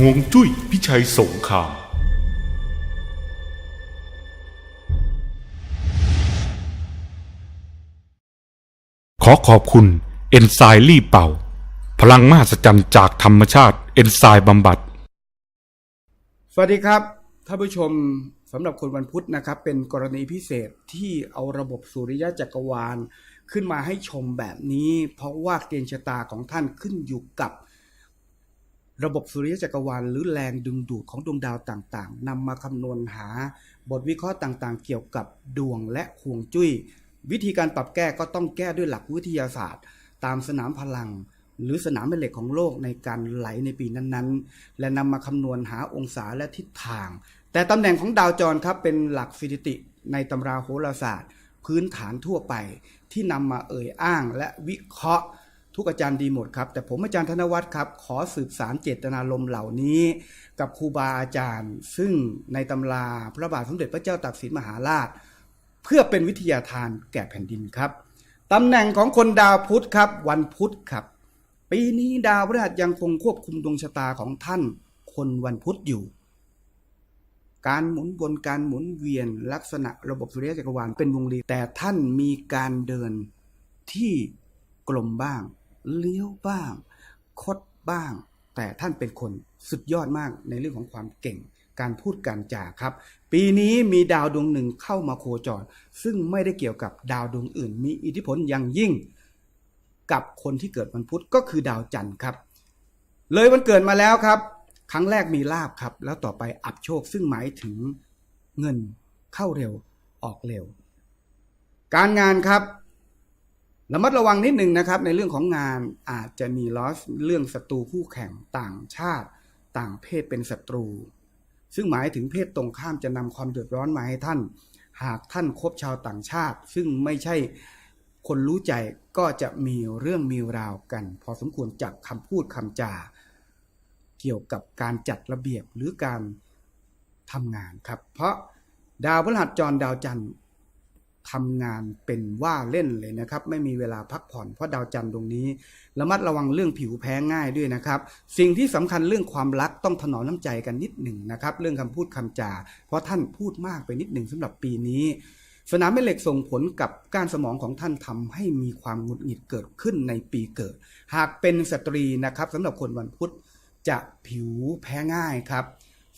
ห่วงจุ้ยพิชัยสงคราม ขอขอบคุณเอนไซม์รีเป่า พลังมหัศจรรย์จากธรรมชาติเอนไซม์บำบัด สวัสดีครับท่านผู้ชมสำหรับคนวันพุธนะครับ เป็นกรณีพิเศษที่เอาระบบสุริยะจักรวาล ขึ้นมาให้ชมแบบนี้ เพราะว่าเกณฑ์ชะตาของท่านขึ้นอยู่กับ ระบบสุริยะจักรวาลหรือแรงดึงดูดของดวงดาวต่างๆนำมาคำนวณหาบทวิเคราะห์ต่างๆ เกี่ยวกับดวงและห่วงจุ้ย วิธีการปรับแก้ก็ต้องแก้ด้วยหลักวิทยาศาสตร์ ตามสนามพลัง หรือสนามแม่เหล็กของโลกในการไหลในปีนั้นๆ และนำมาคำนวณหาองศาและทิศทาง แต่ตำแหน่งของดาวจรครับเป็นหลักสถิติในตำราโหราศาสตร์ พื้นฐานทั่วไปที่นำมาเอ่ยอ้างและวิเคราะห์ ทุกอาจารย์ดีหมดครับ แต่ผมอาจารย์ธนวัฒน์ครับ ขอสืบสารเจตนารมณ์เหล่านี้ กับครูบาอาจารย์ ซึ่งในตำราพระบาทสมเด็จพระเจ้าตากสินมหาราช เพื่อเป็นวิทยาทานแก่แผ่นดินครับตำแหน่งของคนดาวพุธครับ วันพุธครับ ปีนี้ดาวพฤหัสยังคงควบคุมดวงชะตาของท่าน คนวันพุธอยู่ การหมุนวนการหมุนเวียนลักษณะระบบสุริยะจักรวาลเป็นวงรีแต่ท่านมีการเดินที่กลมบ้าง เลี้ยวบ้าง คดบ้าง แต่ท่านเป็นคนสุดยอดมากในเรื่องของความเก่ง การพูดการจาครับ ปีนี้มีดาวดวงหนึ่งเข้ามาโคจร ซึ่งไม่ได้เกี่ยวกับดาวดวงอื่น มีอิทธิพลอย่างยิ่ง กับคนที่เกิดวันพุธก็คือดาวจันทร์ครับ เลยวันเกิดมาแล้วครับ ครั้งแรกมีลาบครับ แล้วต่อไปอับโชคซึ่งหมายถึงเงินเข้าเร็วออกเร็ว การงานครับ ระมัดระวังนิดหนึ่งนะครับ ในเรื่องของงานอาจจะมีลอสเรื่องศัตรูคู่แข่งต่างชาติ ต่างเพศเป็นศัตรู ซึ่งหมายถึงเพศตรงข้ามจะนำความเดือดร้อนมาให้ท่าน หากท่านคบชาวต่างชาติ ซึ่งไม่ใช่คนรู้ใจก็จะมีเรื่องมีราวกัน พอสมควรจากคำพูดคำจา เกี่ยวกับการจัดระเบียบหรือการทำงานครับ เพราะดาวพฤหัสจรดาวจันทร์ ทำงานเป็นว่าเล่นเลยนะครับ ไม่มีเวลาพักผ่อนเพราะดาวจันทร์ตรงนี้ระมัดระวังเรื่องผิวแพ้ง่ายด้วยนะครับ สิ่งที่สำคัญเรื่องความรักต้องถนอมน้ำใจกันนิดหนึ่งนะครับ เรื่องคำพูดคำจา เพราะท่านพูดมากไปนิดหนึ่งสำหรับปีนี้ สนามแม่เหล็กส่งผลกับการสมองของท่านทำให้มีความหงุดหงิดเกิดขึ้นในปีเกิด หากเป็นสตรีนะครับสำหรับคนวันพุธจะผิวแพ้ง่ายครับ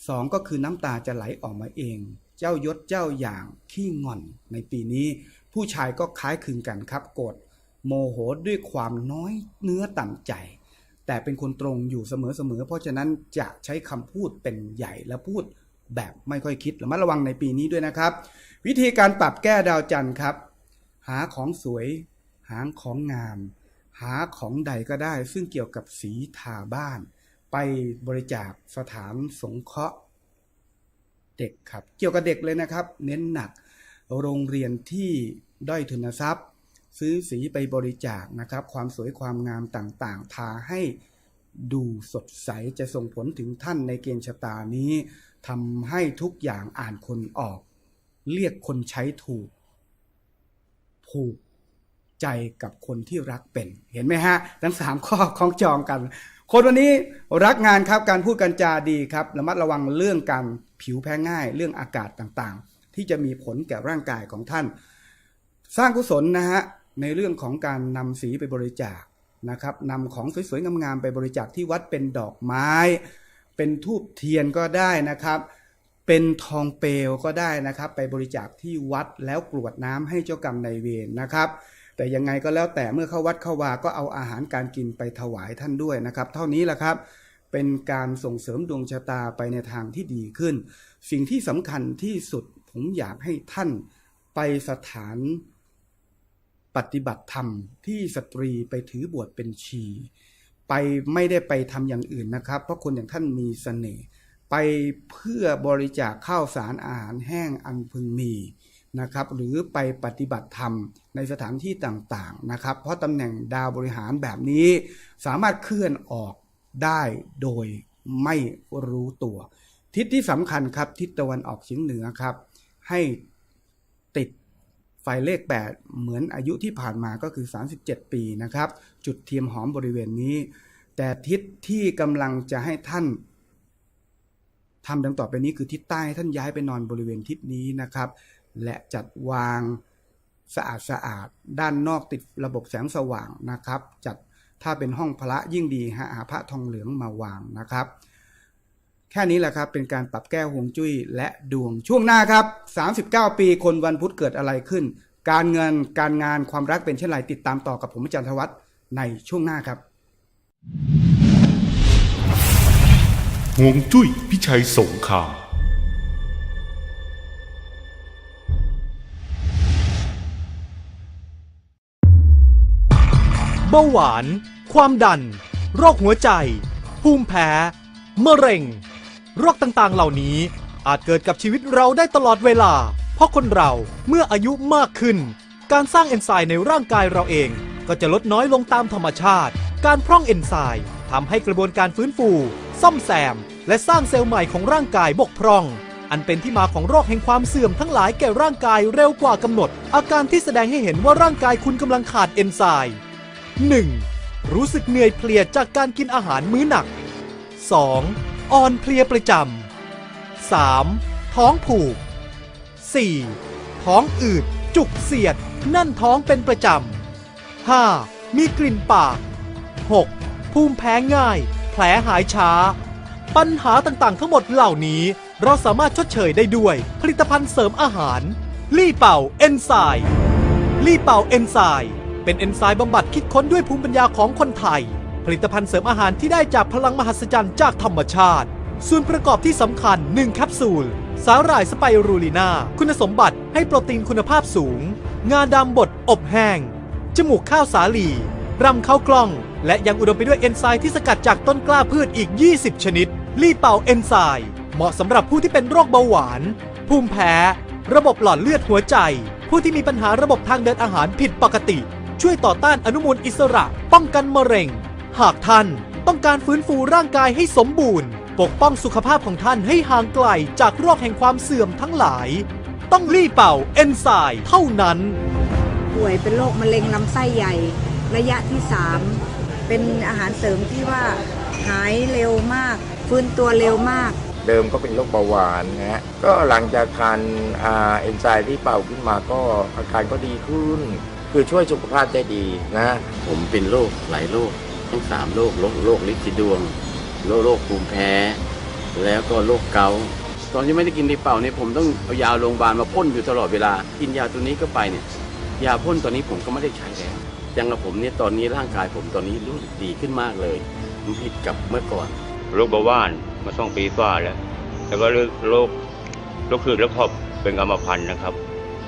สองก็คือน้ำตาจะไหลออกมาเอง เจ้ายศเจ้าอย่างขี้งอนในปีนี้ ผู้ชายก็คล้ายคลึงกันครับโกรธโมโหด้วยความน้อยเนื้อต่ำใจ แต่เป็นคนตรงอยู่เสมอๆเพราะฉะนั้นจะใช้คำพูดเป็นใหญ่และพูดแบบไม่ค่อยคิดระมัดระวังในปีนี้ด้วยนะครับ วิธีการปรับแก้ดาวจันทร์ครับ หาของสวย หาของงาม หาของใดก็ได้ ซึ่งเกี่ยวกับสีทาบ้าน ไปบริจาคสถานสงเคราะห์ เด็กครับ เกี่ยวกับเด็กเลยนะครับ เน้นหนักโรงเรียนที่ด้อยทุนทรัพย์ ซื้อสีไปบริจาคนะครับ ความสวยความงามต่างๆ ทาให้ดูสดใสจะส่งผลถึงท่านในเกณฑ์ชะตานี้ทำให้ทุกอย่างอ่านคนออก เรียกคนใช้ถูก ผูกใจกับคนที่รักเป็น เห็นไหมฮะ ทั้งสามข้อของจองกัน คนวันนี้รักงานครับการพูดกันจาดีครับระมัดระวังเรื่องการผิวแพ้ง่าย เรื่องอากาศต่างๆ ที่จะมีผลแก่ร่างกายของท่าน สร้างกุศลนะฮะในเรื่องของการนำสีไปบริจาคนะครับนำของสวยๆงามๆไปบริจาคที่วัดเป็นดอกไม้ เป็นทูบเทียนก็ได้นะครับ เป็นทองเปลวก็ได้นะครับ ไปบริจาคที่วัดแล้วกรวดน้ำให้เจ้ากรรมนายเวรนะครับ แต่ยังไงก็แล้วแต่เมื่อเข้าวัดเข้าวาก็เอาอาหารการกินไปถวายท่านด้วยนะครับ เท่านี้แหละครับ เป็นการส่งเสริมดวงชะตาไปในทางที่ดีขึ้น สิ่งที่สำคัญที่สุดผมอยากให้ท่านไปสถานปฏิบัติธรรมที่สตรีไปถือบวชเป็นชี ไปไม่ได้ไปทำอย่างอื่นนะครับ เพราะคนอย่างท่านมีเสน่ห์ไปเพื่อบริจาคข้าวสารอาหารแห้งอันพึงมี นะครับ หรือไปปฏิบัติธรรมในสถานที่ต่างๆนะครับ เพราะตำแหน่งดาวบริหารแบบนี้สามารถเคลื่อนออกได้โดยไม่รู้ตัว ทิศที่สำคัญครับทิศตะวันออกเฉียงเหนือครับ ให้ติดไฟเลข 8 เหมือนอายุที่ผ่านมาก็คือ 37 ปีนะครับ จุดเทียมหอมบริเวณนี้ แต่ทิศที่กำลังจะให้ท่านทำดังต่อไปนี้คือทิศใต้ท่านย้ายไปนอนบริเวณทิศนี้นะครับ และจัดวางสะอาดสะอาดด้านนอกติดระบบแสงสว่างนะครับ จัดถ้าเป็นห้องพระยิ่งดีฮะหาพระทองเหลืองมาวางนะครับ แค่นี้แหละครับเป็นการปรับแก้ฮวงจุ้ยและดวงช่วงหน้าครับ 39 ปีคนวันพุธเกิดอะไรขึ้น การเงินการงานความรักเป็นเช่นไรติดตามต่อกับผมอาจารย์ธวัฒน์ในช่วงหน้าครับห่วงจุ้ยพิชัยสงคราม เบาหวาน ความดัน โรคหัวใจ ภูมิแพ้ มะเร็ง โรคต่างๆ เหล่านี้อาจเกิดกับชีวิตเราได้ตลอดเวลา เพราะคนเราเมื่ออายุมากขึ้น การสร้างเอนไซม์ในร่างกายเราเอง ก็จะลดน้อยลงตามธรรมชาติ การพร่องเอนไซม์ทำให้กระบวนการฟื้นฟู ซ่อมแซม และสร้างเซลล์ใหม่ของร่างกายบกพร่อง อันเป็นที่มาของโรคแห่งความเสื่อมทั้งหลายแก่ร่างกายเร็วกว่ากำหนด อาการที่แสดงให้เห็นว่าร่างกายคุณกำลังขาดเอนไซม์ 1. รู้สึกเหนื่อยเพลียจากการกินอาหารมื้อหนัก 2. อ่อนเพลียประจำ 3. ท้องผูก 4. ท้องอืด จุกเสียดแน่นท้องเป็นประจำ 5. มีกลิ่นปาก 6. ภูมิแพ้ง่าย แผลหายช้า ปัญหาต่างๆ ทั้งหมดเหล่านี้ เราสามารถชดเชยได้ด้วย ผลิตภัณฑ์เสริมอาหาร ลี่เป่าเอนไซม์ลี่เป่าเอนไซม์ เป็นเอนไซม์บำบัดคิดค้นด้วยภูมิปัญญาของคนไทย ผลิตภัณฑ์เสริมอาหารที่ได้จากพลังมหัศจรรย์จากธรรมชาติ ส่วนประกอบที่สำคัญ 1 แคปซูล สาหร่ายสไปรูลีนาคุณสมบัติให้โปรตีนคุณภาพสูง งาดำบดอบแห้ง จมูกข้าวสาลีรำข้าวกล้อง และยังอุดมไปด้วยเอนไซม์ที่สกัดจากต้นกล้าพืชอีก 20 ชนิด ลี่เป่าเอนไซม์เหมาะสำหรับผู้ที่เป็นโรคเบาหวาน ภูมิแพ้ ระบบหลอดเลือดหัวใจ ผู้ที่มีปัญหาระบบทางเดินอาหารผิดปกติ ช่วยต่อต้านอนุมูลอิสระป้องกันมะเร็ง หากท่านต้องการฟื้นฟูร่างกายให้สมบูรณ์ ปกป้องสุขภาพของท่านให้ห่างไกลจากโรคแห่งความเสื่อมทั้งหลาย ต้องรีบเป่าเอนไซม์เท่านั้น ป่วยเป็นโรคมะเร็งลำไส้ใหญ่ ระยะที่ 3 เป็นอาหารเสริมที่ว่าหายเร็วมาก ฟื้นตัวเร็วมาก เดิมก็เป็นโรคเบาหวานนะฮะก็หลังจากทานอ่าเอนไซม์ที่เป่าขึ้นมาก็อาการก็ดีขึ้น คือช่วยสุขภาพได้ดีนะ ผมเป็นโรคหลายโรคทั้งสามโรคโรคโรคลินสีดวงโรคโรคภูมิแพ้ แล้วก็โรคเกาต์ตอนที่ไม่ได้กินดีเป่าเนี่ยผมต้องเอายาโรงพยาบาลมาพ่นอยู่ตลอดเวลา กินยาตัวนี้ก็ไปเนี่ยยาพ่นตัวนี้ผมก็ไม่ได้ใช้แล้วอย่างกับผมเนี่ยตอนนี้ร่างกายผมตอนนี้รู้สึกดีขึ้นมากเลยมันผิดกับเมื่อก่อน โรคเบาหวานมาสองปีกว่าแล้ว แล้วก็โรคโรคโรคขืดและพอบเป็นกรรมพันธุ์นะครับ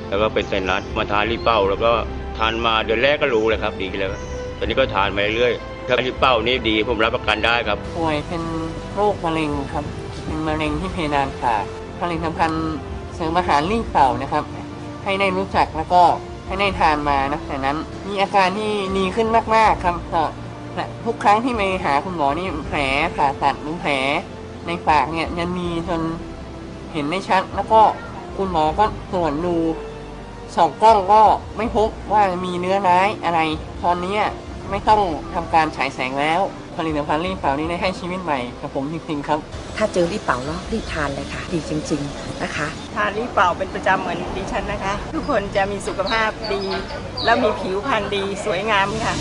แล้วก็เป็นไซนัสมาทานรีเป้าแล้วก็ ทานมาเดือนแรกก็รู้เลยครับ ดีแล้ว ตอนนี้ก็ทานมาเรื่อยๆถ้ารีเป้านี่ดีผมรับประกันได้ครับ ป่วยเป็นโรคมะเร็งครับ เป็นมะเร็งที่เพดานปากผลิตภัณฑ์เสริมอาหารรีบเป่านะครับ ให้ได้รู้จักแล้วก็ให้ได้ทานมานะแต่นั้นมีอาการที่ดีขึ้นมากๆครับก็ทุกครั้งที่ไปหาคุณหมอนี่แผลผ่าตัดหรือแผลในปากเนี่ยยังมีจนเห็นไม่ชัด แล้วก็คุณหมอก็ตรวจดู ส่องกล้องก็ไม่พบว่ามีเนื้อร้ายอะไรตอนนี้ไม่ต้องทำการฉายแสงแล้ว ผลิตภัณฑ์รีบเป่านี้ได้ให้ชีวิตใหม่กับผมจริงๆครับ ถ้าเจอรีบเป่าแล้วรีบทานเลยค่ะ ดีจริง ๆนะคะ ทานรีบเป่าเป็นประจำเหมือนดิฉันนะคะ ทุกคนจะมีสุขภาพดี แล้วมีผิวพรรณดีสวยงามค่ะ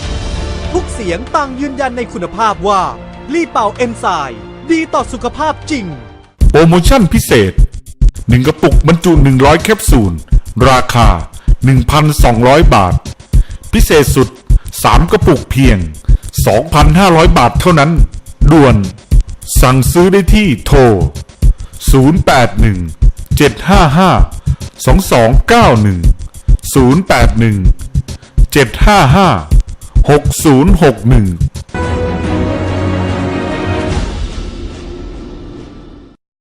ทุกเสียงต่างยืนยันในคุณภาพว่าลี่เป่าเอนไซม์ดีต่อสุขภาพจริง โปรโมชั่นพิเศษ 1 กระปุกบรรจุ 100 แคปซูล ราคา 1,200 บาท พิเศษสุด 3 กระปุกเพียง 2,500 บาทเท่านั้น ด่วน สั่งซื้อได้ที่โทร 081 755 2291 081 755 6061